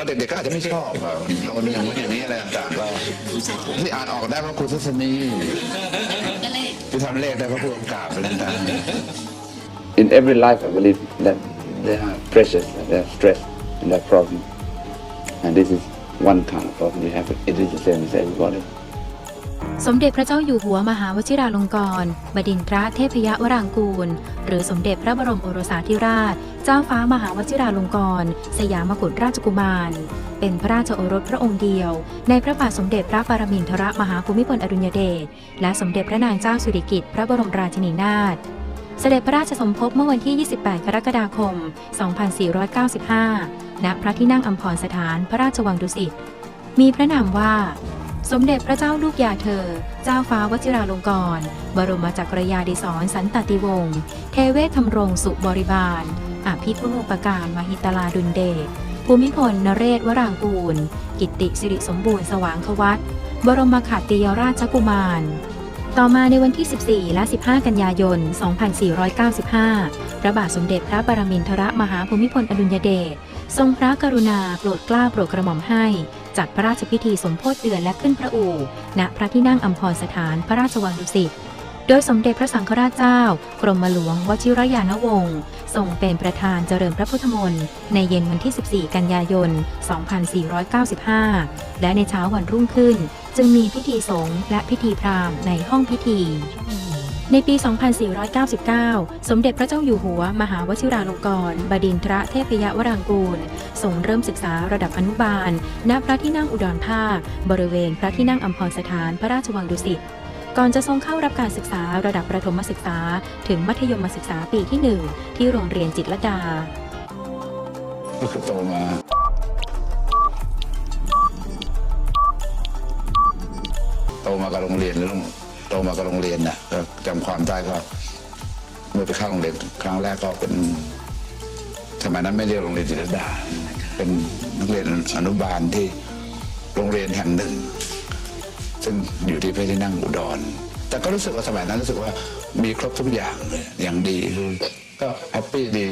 อนเด็กๆก็อาจจะไม่ชอบอะเราเรื่างอย่างนี้อะไรต่างๆก็ที่อ่านออกได้เพราะครูทัศนีที่ทำเลขได้เพราะผู้กำกับอะไรต่างๆ in every life, I believe that there are pressures, there are stress, and there are problems. And this is one kind of problem you have. It is the same as everybody. สมเด็จพระเจ้าอยู่หัวมหาวชิราลงกรณ์บดินทรเทพยวรางกูล หรือสมเด็จพระบรมโอรสาธิราช เจ้าฟ้ามหาวชิราลงกรณ์สยามกุฎราชกุมาร เป็นพระราชโอรสพระองค์เดียว ในพระบาทสมเด็จพระปรมินทรมหาภูมิพลอดุลยเดชและสมเด็จพระนางเจ้าสิริกิติ์พระบรมราชินีนาถเสด็จพระราชสมภพเมื่อวันที่ 28 กรกฎาคม 2495 ณ พระที่นั่งอัมพรสถานพระราชวังดุสิต มีพระนามว่า สมเด็จพระเจ้าลูกยาเธอ เจ้าฟ้าวชิราลงกรณ์บรมจักรยาดิศรสันตติวงศ์ เทเวศธรรมรงสุบริบาล อภิพุปการมหิตลาดุลเดช ภูมิพลนเรศวรางกูล กิตติสิริสมบูรณ์สว่างควัตบรมขัตติยราชกุมาร ต่อมาในวันที่ 14 และ 15 กันยายน 2495 พระบาทสมเด็จพระปรมินทรมหาภูมิพลอดุลยเดช ทรงพระกรุณาโปรดเกล้าโปรดกระหม่อมให้ จัดพระราชพิธีสมโพธิเดือนและขึ้นพระอู่ณพระที่นั่งอัมพรสถานพระราชวังดุสิตโดยสมเด็จพระสังฆราชเจ้า กรมหลวงวชิรยานวงศ์ทรงเป็นประธานเจริญพระพุทธมนต์ในเย็นวันที่ 14 กันยายน 2495 และในเช้าวันรุ่งขึ้น จึงมีพิธีสงฆ์และพิธีพราหมณ์ในห้องพิธี ในปี 2499 สมเด็จพระเจ้าอยู่หัว มหาวชิราลงกรณ์บดินทรเทพยวรางกูลทรงเริ่มศึกษาระดับอนุบาล ณ พระที่นั่งอุดรภาค บริเวณพระที่นั่งอัมพรสถานพระราชวังดุสิต ก่อนจะทรงเข้ารับการศึกษาระดับประถมศึกษา ถึงมัธยมศึกษาปีที่ 1 ที่โรงเรียนจิตรลดา ก็คือโตมาโตมากับโรงเรียนแล้ว โตมากับโรงเรียนน่ะจำความได้ก็เมื่อไปเข้าโรงเรียนครั้งแรกก็เป็นสมัยนั้นไม่เรียกโรงเรียนจิตรดา เป็นนักเรียนอนุบาลที่โรงเรียนแห่งหนึ่ง ซึ่งอยู่ที่พระที่นั่งอุดร แต่ก็รู้สึกว่าสมัยนั้นรู้สึกว่ามีครบทุกอย่างเลยอย่างดีคือก็แฮปปี้ดี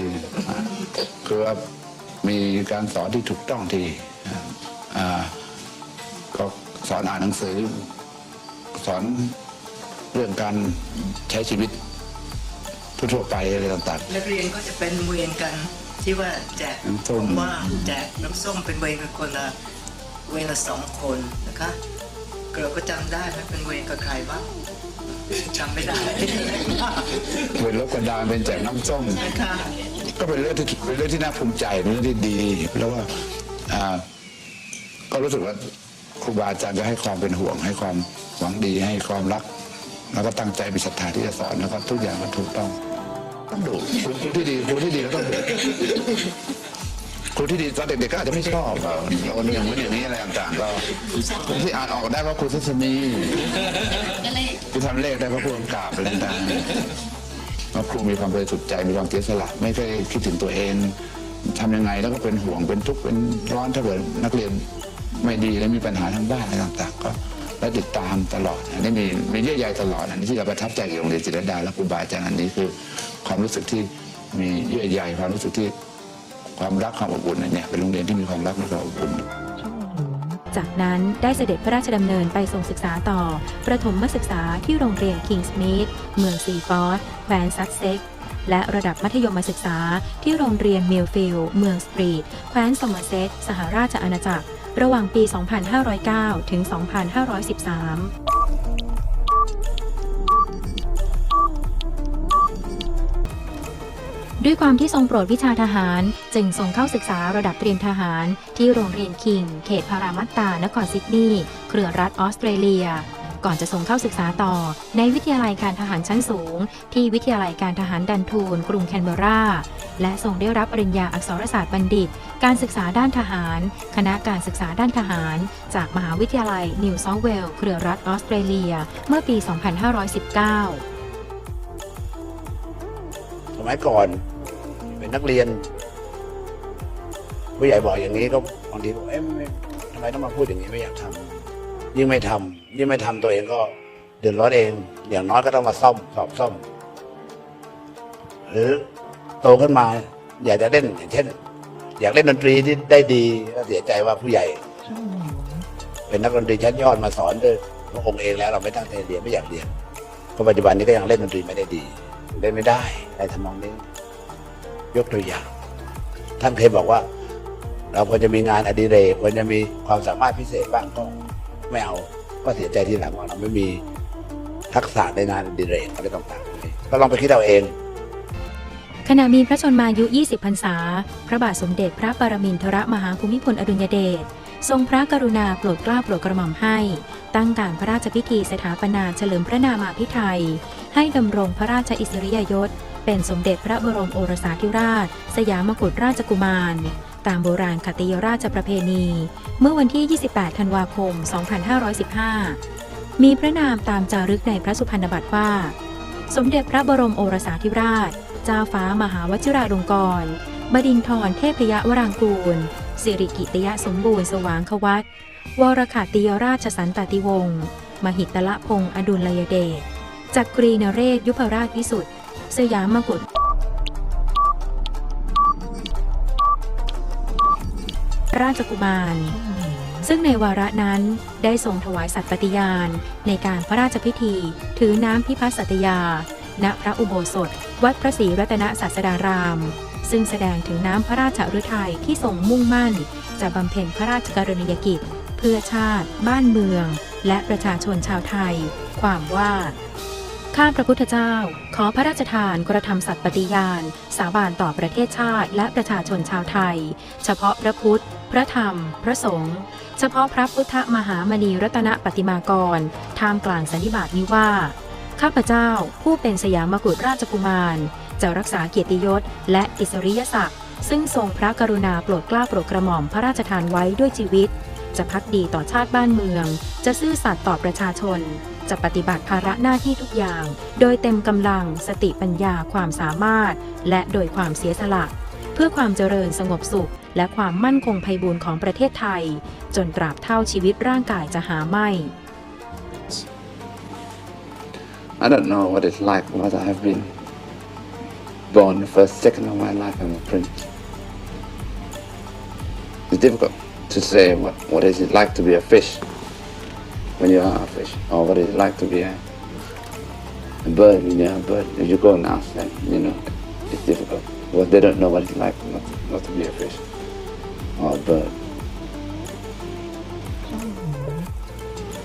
คือว่ามีการสอนที่ถูกต้องที่อ่าก็สอนอ่านหนังสือสอน รื่องการใช้ชีวิตทั่วๆไปอะไรต่างนักเรียนก็จะเป็นเวรกันที่ว่าแจกน้ำส้ม ว่างแจกน้ำส้มเป็นเวรกันคนละเวรละสองคนนะคะเราก็จำได้ไหมเป็นเวรกับใครบ้างจำไม่ได้ๆเป็นรบกระดานเป็นแจกน้ำส้มนะคะก็เป็นเรื่องที่เป็นเรื่องที่น่าภูมิใจเป็นเรื่องที่ดีแล้วว่าอ่า ก็รู้สึกว่าครูบาอาจารย์ก็ให้ความเป็นห่วง ให้ความหวังดีให้ความรัก แล้วก็ตั้งใจมีศรัทธาที่จะสอนแล้วก็ทุกอย่างมันถูกต้องต้องดูครูที่ดีครูที่ดีก็ต้องดูครูที่ดีตอนเด็กๆก็อาจจะไม่ชอบเราอย่างนู้นอย่างนี้อะไรต่างๆก็ที่อ่านออกได้เพราะครูทัศนีก็เลยที่ทำเลขได้เพราะผู้กำกับอะไรต่างๆแล้วครูมีความบริสุทธิ์ใจมีความเสียสละไม่เคยคิดถึงตัวเองทำยังไงแล้วก็เป็นห่วงเป็นทุกข์เป็นร้อนถ้าเกิดนักเรียนไม่ดีแล้วมีปัญหาทางบ้านอะไรต่างๆก็ และติดตามตลอดอันนี้มีมีเยื่อใยตลอดอันนี้ที่เราประทับใจกับโรงเรียนจิตรดาและครูบาอาจารย์อันนี้คือความรู้สึกที่มีเยื่อใยความรู้สึกที่ความรักความอบอุ่นนเนี่ยเป็นโรงเรียนที่มีความรักและความอบอุ่นจากนั้นได้เสด็จพระราชดำเนินไปทรงศึกษาต่อ ประถมศึกษาที่โรงเรียนคิงส์มีดเมืองซีฟอร์ดแควนซัสเซ็กและระดับมัธยมศึกษาที่โรงเรียนมิลฟิลเมืองสตรีทแคว้นสมอร์เซตสหราชอาณาจักร ระหว่างปี 2509 ถึง 2513ด้วยความที่ทรงโปรดวิชาทหาร จึงทรงเข้าศึกษาระดับเตรียมทหาร ที่โรงเรียนคิง เขตพารามัตตานครซิดนีย์เครือรัฐออสเตรเลีย ก่อนจะส่งเข้าศึกษาต่อ ในวิทยาลัยการทหารชั้นสูง ที่วิทยาลัยการทหารดันทูนกรุงแคนเบราและทรงได้รับปริญญาอักษรศาสตร์บัณฑิต การศึกษาด้านทหาร คณะการศึกษาด้านทหาร จากมหาวิทยาลัยนิวเซาท์เวลส์เครือรัฐออสเตรเลีย เมื่อปี 2519 สมัยก่อน เป็นนักเรียนผู้ใหญ่บอกอย่างนี้ก็บางทีก็เอ๊ะทำไมต้องมาพูดอย่างนี้ไม่อยากทำยิ่งไม่ทำ ยิ่งไม่ทำตัวเองก็เดือดร้อนเอง อย่างน้อยก็ต้องมาซ่อมสอบซ่อม หรือโตขึ้นมา อยากจะเล่นอย่างเช่น อยากเล่นดนตรีที่ได้ดีก็เสียใจว่าผู้ใหญ่ เป็นนักดนตรีชั้นยอดมาสอนด้วยพระองค์เองแล้วเราไม่ตั้งใจเรียนไม่อยากเรียนเพราะปัจจุบันนี้ก็ยังเล่นดนตรีไม่ได้ดี เล่นไม่ได้ในทำนองนี้ ยกตัวอย่าง ท่านเคยบอกว่า เราควรจะมีงานอดิเรกควรจะมีความสามารถพิเศษบ้างก็ไม่เอา ก็เสียใจทีหลังว่าเราไม่มีทักษะในงานดิเรกอะไรต่างๆก็ลองไปคิดเอาเองขณะมีพระชนมายุ 20 พรรษา พระบาทสมเด็จพระปรมินทรมหาภูมิพลอดุลยเดช ทรงพระกรุณาโปรดเกล้าโปรดกระหม่อมให้ ตั้งการพระราชพิธีสถาปนาเฉลิมพระนามาภิไธยให้ดำรงพระราชอิสริยยศ เป็นสมเด็จพระบรมโอรสาธิราช สยามกุฎราชกุมาร ตามโบราณคติราชประเพณี เมื่อวันที่ 28 ธันวาคม 2515 มีพระนามตามจารึกในพระสุพรรณบัตรว่า สมเด็จพระบรมโอรสาธิราช เจ้าฟ้ามหาวชิราลงกรณบดินทรเทพยวรางกูล สิริกิตยสมบูรณ์สว่างควัตวรคาติยราชสันตติวงศ์ มหิตละพงศ์อดุลยเดช จักรีนเรศยุพราชวิสุทธิ์ สยามกุฎ ราชกุมาร ซึ่งในวาระนั้นได้ทรงถวายสัตย์ปฏิญาณ ในการพระราชพิธี ถือน้ำพิพัฒน์สัตยา ณพระอุโบสถ วัดพระศรีรัตนศาสดาราม ซึ่งแสดงถึงน้ำพระราชฤทัยที่ทรงมุ่งมั่น จะบำเพ็ญพระราชกรณียกิจ เพื่อชาติ บ้านเมือง และประชาชนชาวไทย ความว่า ข้าพระพุทธเจ้า ขอพระราชทานกระทำสัตย์ปฏิญาณ สาบานต่อประเทศชาติและประชาชนชาวไทย เฉพาะพระพุทธ พระธรรม พระสงฆ์เฉพาะพระพุทธมหามณีรัตนปฏิมากรท่ามกลางสันนิบาตนี้ว่า ข้าพเจ้าผู้เป็นสยามกุฎราชกุมาร จะรักษาเกียรติยศและอิสริยศักดิ์ซึ่งทรงพระกรุณาโปรดเกล้าโปรดกระหม่อมพระราชทานไว้ด้วยชีวิต จะพักดีต่อชาติบ้านเมือง จะซื่อสัตย์ต่อประชาชน จะปฏิบัติภาระหน้าที่ทุกอย่าง โดยเต็มกำลังสติปัญญาความสามารถ และโดยความเสียสละ เพื่อความเจริญสงบสุข และความมั่นคงไพบูรณ์ของประเทศไทย จนตราบเท่าชีวิตร่างกายจะหาไม่ I don't know what it's like because I have been born the first second of my life I'm a prince. It's difficult to say what, what is it like to be a fish when you are a fish, or what it's like to be a, a bird when you're a bird. If you go and ask them, you know, it's difficult because they don't know what it's like not, not to be a fish or a bird.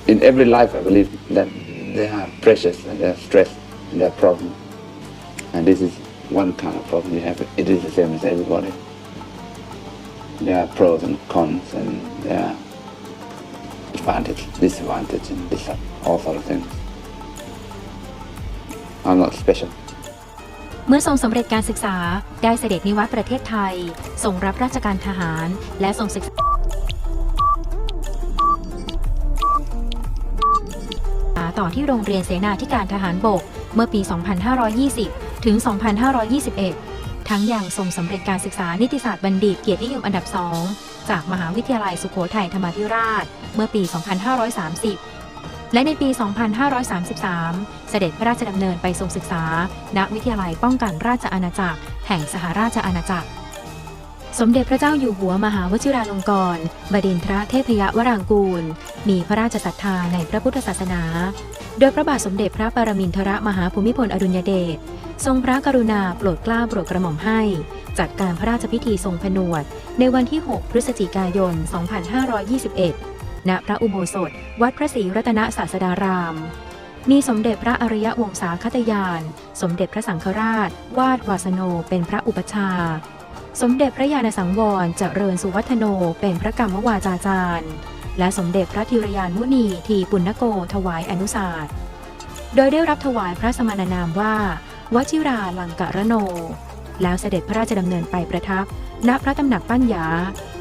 In every life, I believe that there are pressures and there are stress and there are problems. And this is one kind of problem you have. It is the same as everybody. There are pros and cons and there are advantage, disadvantage and this, all sort of things. I'm not special. เมื่อทรงสำเร็จการศึกษาได้เสด็จนิวัตประเทศไทยทรงรับราชการทหาร และทรงศึกษาต่อที่โรงเรียนเสนาธิการทหารบก เมื่อปี 2520 ถึง 2521 ทั้งอยังทรงสำเร็จการศึกษานิติศาสตร์บัณฑิตเกียรตินิยมอันดับสอง จากมหาวิทยาลัยสุโขทัยธรรมาธิราช เมื่อปี 2530 และในปี 2533 เสด็จพระราชดำเนินไปทรงศึกษา ณ วิทยาลัยป้องกันราชอาณาจักร แห่งสหราชอาณาจักร สมเด็จพระเจ้าอยู่หัวมหาวชิราลงกรณบดินทรเทพยวรางกูล มีพระราชศรัทธาในพระพุทธศาสนา โดยพระบาทสมเด็จพระปรมินทรมหาภูมิพลอดุลยเดช ทรงพระกรุณาโปรดเกล้าโปรดกระหม่อมให้ จัดการพระราชพิธีทรงผนวด ในวันที่ 6 พฤศจิกายน 2521 ณ พระอุโบสถ วัดพระศรีรัตนศาสดาราม มีสมเด็จพระอริยวงศาคตยาน สมเด็จพระสังฆราช วาดวาสโนเป็นพระอุปชา สมเด็จพระญาณสังวรเจริญสุวัฒโนเป็นพระกรรมวาจาจารย์ และสมเด็จพระธีรยานมุนีทีปุณณโกถวายอนุสาสตร์โดยได้รับถวายพระสมณนามว่า วชิราลังกะระโน แล้วเสด็จพระราชดำเนินไปประทับ ณพระตำหนักปั้นยา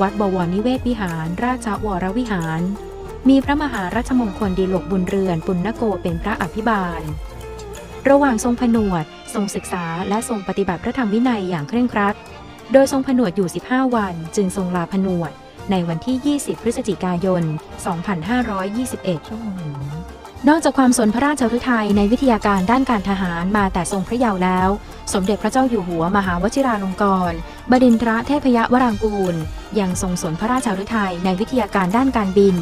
วัดบวรนิเวศวิหาร ราชวรวิหาร มีพระมหาราชมงคลดีหลกบุญเรือนปุณณโกเป็นพระอภิบาล ระหว่างทรงผนวด ทรงศึกษาและทรงปฏิบัติพระธรรมวินัยอย่างเคร่งครัด โดยทรงผนวดอยู่ 15 วัน จึงทรงลาผนวด ในวันที่ 20 พฤศจิกายน 2521 นอกจากความสนพระราชฤทัยในวิทยาการด้านการทหารมาแต่ทรงพระเยาว์แล้ว สมเด็จพระเจ้าอยู่หัวมหาวชิราลงกรณบดินทรเทพยวรางกูล ยังทรงสนพระราชฤทัยในวิทยาการด้านการบิน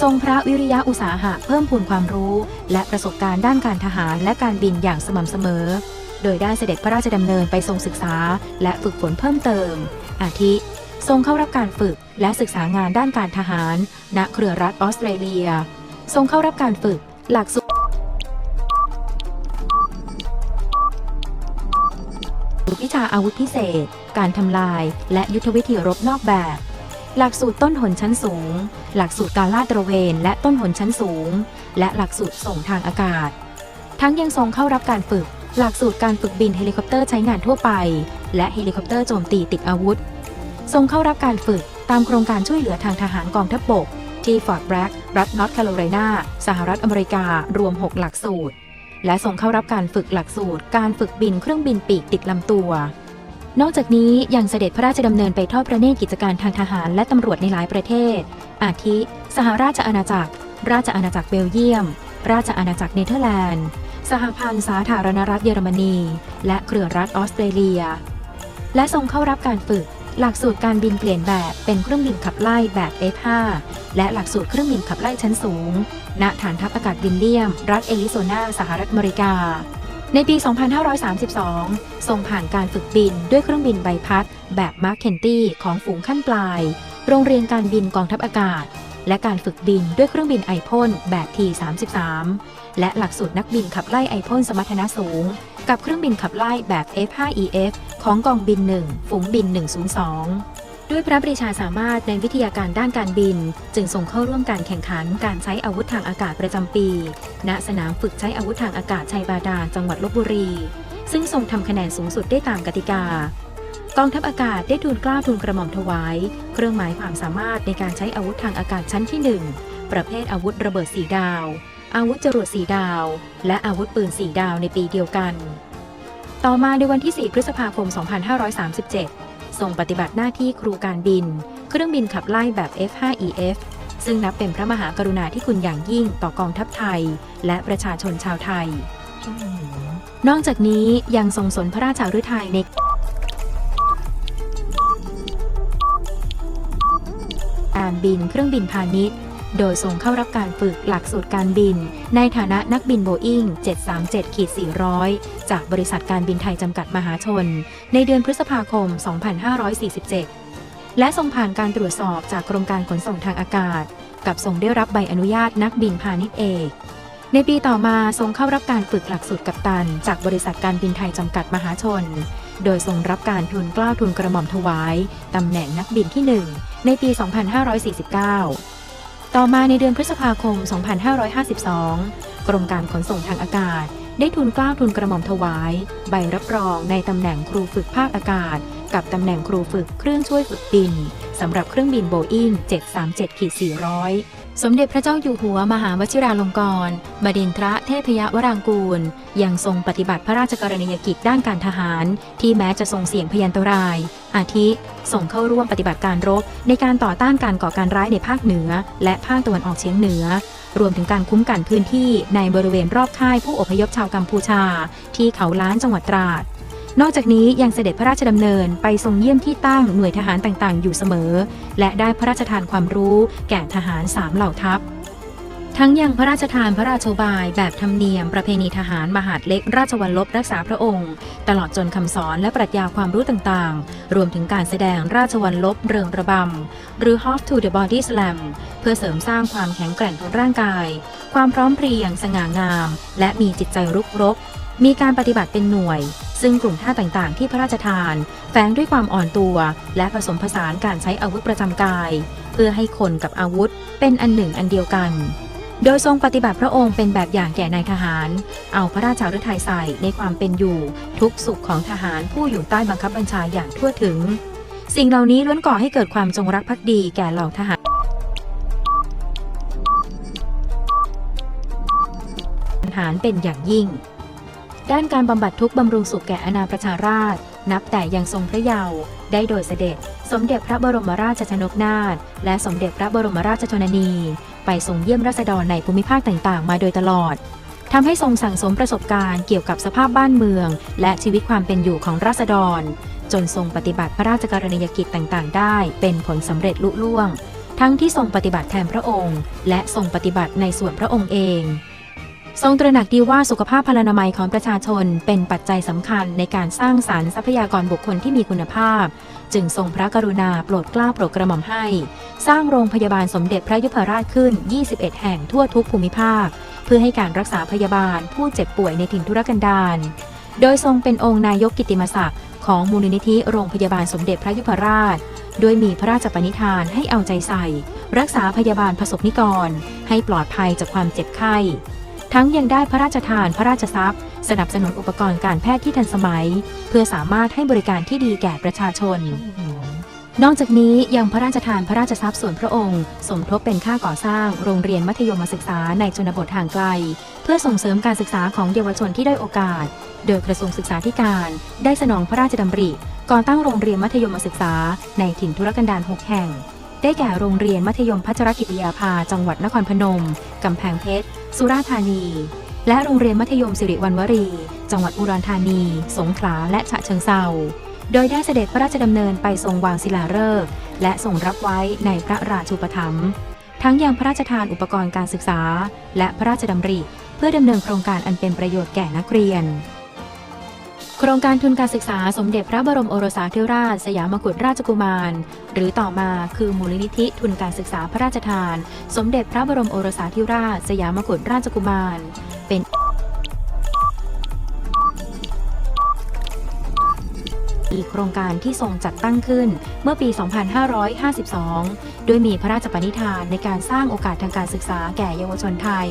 ทรงพระวิริยะอุตสาหะเพิ่มพูนความรู้ และประสบการณ์ด้านการทหารและการบินอย่างสม่ำเสมอ โดยได้เสด็จพระราชดำเนินไปทรงศึกษา และฝึกฝนเพิ่มเติม อาทิ ทรงเข้ารับการฝึกและศึกษางานด้านการทหาร ณ เครือรัฐออสเตรเลีย ทรงเข้ารับการฝึกหลักสูตรวิชาอาวุธพิเศษ การทำลาย และยุทธวิธีรบนอกแบบ หลักสูตรต้นหนชั้นสูง หลักสูตรการลาดตระเวน และต้นหนชั้นสูง และหลักสูตรส่งทางอากาศ ทั้งยังทรงเข้ารับการฝึก หลักสูตรการฝึกบินเฮลิคอปเตอร์ใช้งานทั่วไป และเฮลิคอปเตอร์โจมตีติดอาวุธ ทรงเข้ารับการฝึกตามโครงการช่วยเหลือทางทหารกองทัพบกที่ฟอร์ดแบรกรัฐนอร์ทแคโรไลนาสหรัฐอเมริการวม 6 หลักสูตร และทรงเข้ารับการฝึกหลักสูตร การฝึกบินเครื่องบินปีกติดลำตัว นอกจากนี้ยังเสด็จพระราชดำเนินไปทอดพระเนตรกิจการทางทหารและตำรวจในหลายประเทศ อาทิ สหราชอาณาจักร ราชอาณาจักรเบลเยียม ราชอาณาจักรเนเธอร์แลนด์ สหพันธ์สาธารณรัฐเยอรมนี และเครือรัฐออสเตรเลีย และทรงเข้ารับการฝึก หลักสูตรการบินเปลี่ยนแบบเป็นเครื่องบินขับไล่แบบ F5 และหลักสูตรเครื่องบินขับไล่ชั้นสูง ณฐานทัพอากาศวินเลียม รัฐเอริโซนาสหรัฐอเมริกา ในปี 2532 ทรงผ่านการฝึกบินด้วยเครื่องบินใบพัด แบบมาร์คเคนตี้ของฝูงขั้นปลาย โรงเรียนการบินกองทัพอากาศ และการฝึกบินด้วยเครื่องบินไอพ่นแบบ T33 และหลักสูตรนักบินขับไล่ไอพ่นสมรรถนะสูง กับเครื่องบินขับไล่แบบ F5EF ของกองบิน 1 ฝูงบิน 102ด้วยพระปรีชาสามารถในวิทยาการด้านการบิน จึงส่งเข้าร่วมการแข่งขันการใช้อาวุธทางอากาศประจำปี ณสนามฝึกใช้อาวุธทางอากาศชัยบาดาลจังหวัดลบบุรี ซึ่งทรงทำคะแนนสูงสุดได้ตามกติกา กองทัพอากาศได้ทูลกล้าทูลกระหม่อมถวาย เครื่องหมายความสามารถในการใช้อาวุธทางอากาศชั้นที่ 1 ประเภทอาวุธระเบิดสีดาว อาวุธจรวดสีดาว และอาวุธปืนสีดาวในปีเดียวกัน ต่อมาในวันที่ 4 พฤษภาคม 2537 ทรงปฏิบัติหน้าที่ครูการบิน เครื่องบินขับไล่แบบ F5EF ซึ่งนับเป็นพระมหากรุณาธิคุณอย่างยิ่งต่อกองทัพไทย และประชาชนชาวไทย นอกจากนี้ยังทรงสนพระราชาฤทัยใน การบินเครื่องบินพาณิชย์ โดยส่งเข้ารับการฝึกหลักสูตรการบิน ในฐานะนักบินโบอิง737-400 จากบริษัทการบินไทยจำกัดมหาชน ในเดือนพฤษภาคม 2547 และทรงผ่านการตรวจสอบจากกรมการขนส่งทางอากาศ กับทรงได้รับใบอนุญาตนักบินพาณิชย์เอก ในปีต่อมาทรงเข้ารับการฝึกหลักสูตรกัปตัน จากบริษัทการบินไทยจำกัดมหาชน โดยทรงรับการทุนกล้าวทุนกระหม่อมถวาย ตำแหน่งนักบินที่ 1 ในปี 2549 ต่อมาในเดือนพฤษภาคม 2552 กรมการขนส่งทางอากาศ ได้ทุนกล้าวทุนกระหม่อมถวาย ใบรับรองในตำแหน่งครูฝึกภาคอากาศ กับตำแหน่งครูฝึกเครื่องช่วยฝึกบินสำหรับเครื่องบินโบอิง737-400 สมเด็จพระเจ้าอยู่หัวมหาวชิราลงกรณ์บดินทรเทพยวรางกูล ยังทรงปฏิบัติพระราชกรณียกิจด้านการทหาร ที่แม้จะทรงเสี่ยงพยันตราย อาทิส่งเข้าร่วมปฏิบัติการรบ ในการต่อต้านการก่อการร้ายในภาคเหนือ และภาคตะวันออกเฉียงเหนือ รวมถึงการคุ้มกันพื้นที่ในบริเวณรอบค่ายผู้อพยพชาวกัมพูชา ที่เขาล้านจังหวัดตราด นอกจากนี้ยังเสด็จพระราชดำเนินไปทรงเยี่ยมที่ตั้งหน่วยทหารต่างๆ อยู่เสมอ และได้พระราชทานความรู้แก่ทหารสามเหล่าทัพ ทั้งยังพระราชทานพระราชบายแบบธรรมเนียมประเพณีทหารมหาดเล็กราชวัลลบรักษาพระองค์ ตลอดจนคำสอนและปรัชญาความรู้ต่างๆ รวมถึงการแสดงราชวัลลบเริงระบำ หรือ Half to the Body Slam เพื่อเสริมสร้างความแข็งแกร่งของร่างกาย ความพร้อมเพรียงสง่างาม และมีจิตใจรุกรบมีการปฏิบัติเป็นหน่วย ซึ่งกลุ่มท่าต่างๆ ที่พระราชทานแฝงด้วยความอ่อนตัว และผสมผสานการใช้อาวุธประจำกาย เพื่อให้คนกับอาวุธเป็นอันหนึ่งอันเดียวกัน โดยทรงปฏิบัติพระองค์เป็นแบบอย่างแก่นายทหาร เอาพระราชาฤทัยใส่ในความเป็นอยู่ ทุกสุขของทหารผู้อยู่ใต้บังคับบัญชาอย่างทั่วถึง สิ่งเหล่านี้ล้วนก่อให้เกิดความจงรักภักดีแก่เหล่าทหารทหารเป็นอย่างยิ่ง ด้านการบำบัดทุกข์บำรุงสุขแก่อาณาประชาราษฎรนับแต่ยังทรงพระเยาว์ได้โดยเสด็จ สมเด็จพระบรมราชชนกนาถและสมเด็จพระบรมราชชนนี ไปทรงเยี่ยมราษฎรในภูมิภาคต่างๆ มาโดยตลอดทำให้ทรงสั่งสมประสบการณ์เกี่ยวกับสภาพบ้านเมือง และชีวิตความเป็นอยู่ของราษฎร จนทรงปฏิบัติพระราชกรณียกิจต่างๆ ได้ เป็นผลสำเร็จลุล่วง ทั้งที่ทรงปฏิบัติแทนพระองค์ และทรงปฏิบัติในส่วนพระองค์เอง ทรงตระหนักดีว่าสุขภาพพลานามัยของประชาชนเป็นปัจจัยสำคัญในการสร้างสารรค์ทรัพยากรบุคคลที่มีคุณภาพ จึงทรงพระกรุณาโปรดเกล้าโปรดกระหม่อมให้ สร้างโรงพยาบาลสมเด็จพระยุพราชขึ้น 21 แห่งทั่วทุกภูมิภาค เพื่อให้การรักษาพยาบาลผู้เจ็บป่วยในถิ่นทุรกันดารโดยทรงเป็นองค์นายกกิติมศักดิ์ของมูลนิธิโรงพยาบาลสมเด็จพระยุพราช โดยมีพระราชปณิธานให้เอาใจใส่ รักษาพยาบาลประสบนิกร ให้ปลอดภัยจากความเจ็บไข้ ทั้งยังได้พระราชทานพระราชทรัพย์ สนับสนุนอุปกรณ์การแพทย์ที่ทันสมัย เพื่อสามารถให้บริการที่ดีแก่ประชาชน นอกจากนี้ยังพระราชทานพระราชทรัพย์ส่วนพระองค์ สมทบเป็นค่าก่อสร้างโรงเรียนมัธยมศึกษาในชนบทห่างไกล เพื่อส่งเสริมการศึกษาของเยาวชนที่ได้โอกาส โดยกระทรวงศึกษาธิการ ได้สนองพระราชดำริก่อตั้งโรงเรียนมัธยมศึกษาในถิ่นทุรกันดาร6แห่ง ได้แก่โรงเรียนมัธยมพัชรกิติยาภา จังหวัดนครพนม กำแพงเพชร สุราษฎร์ธานี และโรงเรียนมัธยมสิริวัณวรี จังหวัดอุดรธานี สงขลา และฉะเชิงเทราโดยได้เสด็จพระราชดำเนินไปทรงวางศิลาฤกษ์และทรงรับไว้ในพระราชูปถัมภ์ทั้งยังพระราชทานอุปกรณ์การศึกษา และพระราชดำริ เพื่อดำเนินโครงการอันเป็นประโยชน์แก่นักเรียน โครงการทุนการศึกษาสมเด็จพระบรมโอรสาธิราช สยามกุฎราชกุมาร หรือต่อมาคือมูลนิธิทุนการศึกษาพระราชทาน สมเด็จพระบรมโอรสาธิราช สยามกุฎราชกุมาร เป็นอีกโครงการที่ทรงจัดตั้งขึ้นเมื่อปี 2552 โดยมีพระราชปณิธานในการสร้างโอกาสทางการศึกษาแก่เยาวชนไทย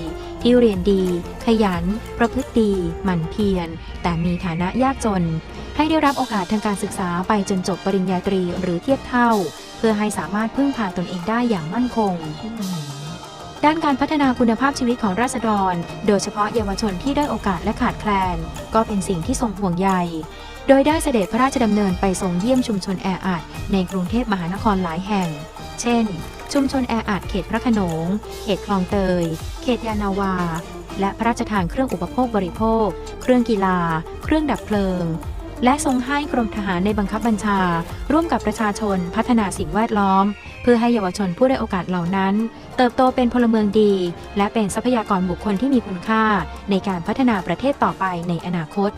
ที่เรียนดี ขยัน ประพฤติดี หมั่นเพียร แต่มีฐานะยากจน ให้ได้รับโอกาสทางการศึกษาไปจนจบปริญญาตรีหรือเทียบเท่า เพื่อให้สามารถพึ่งพาตนเองได้อย่างมั่นคง ด้านการพัฒนาคุณภาพชีวิตของราษฎร โดยเฉพาะเยาวชนที่ได้โอกาสและขาดแคลน ก็เป็นสิ่งที่ทรงห่วงใย โดยได้เสด็จพระราชดำเนินไปทรงเยี่ยมชุมชนแออัดในกรุงเทพมหานครหลายแห่ง เช่น ชุมชนแออัดเขตพระโขนง เขตคลองเตย เขตยานาวา และพระราชทานเครื่องอุปโภคบริโภค เครื่องกีฬา เครื่องดับเพลิง และทรงให้กรมทหารในบังคับบัญชา ร่วมกับประชาชนพัฒนาสิ่งแวดล้อม เพื่อให้เยาวชนผู้ได้โอกาสเหล่านั้น เติบโตเป็นพลเมืองดี และเป็นทรัพยากรบุคคลที่มีคุณค่า ในการพัฒนาประเทศต่อไปในอนาคต